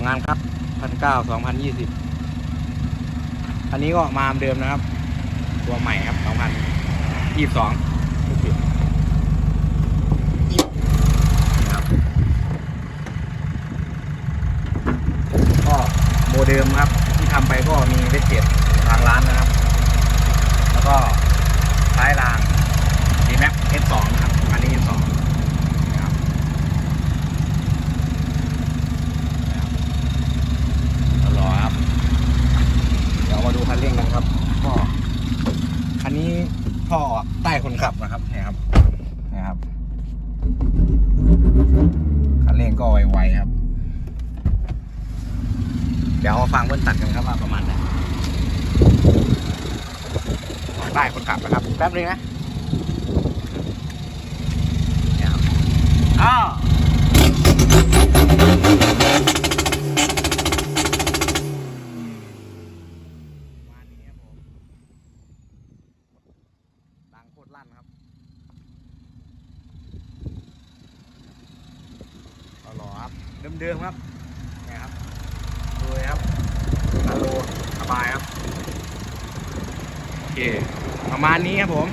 งงานครับพันเก้าสองพันยี่สิบอันนี้ก็มาเดิมนะครับ ตัวใหม่ครับสองพันยี่สิบสองนะครับก็โมเดิมครับ ที่ทำไปก็มีเวทเจ็ดทางร้านนะครับ แล้วก็ท้ายราง d m a x S2 นะครับ อันนี้ S2 นะครับนะครับรอครับ เดี๋ยวมาดูคั นเร่งกันครับก็คันนี้ท่อใต้คนขับนะครับเนี่ยครับเนี่ยครับคันเร่งก็ไวๆครับ เดี๋ยวมาฟังเพื่อนตัดกันครับว่าประมาณไหนใต้คนขับนะครับแป๊บนึงนะ ลั่นครับเอาหล่อครับเดิมๆครับเนี่ยครับดูเลยครับฮัลโหลสบายครับ โอเค ประมาณนี้ครับผม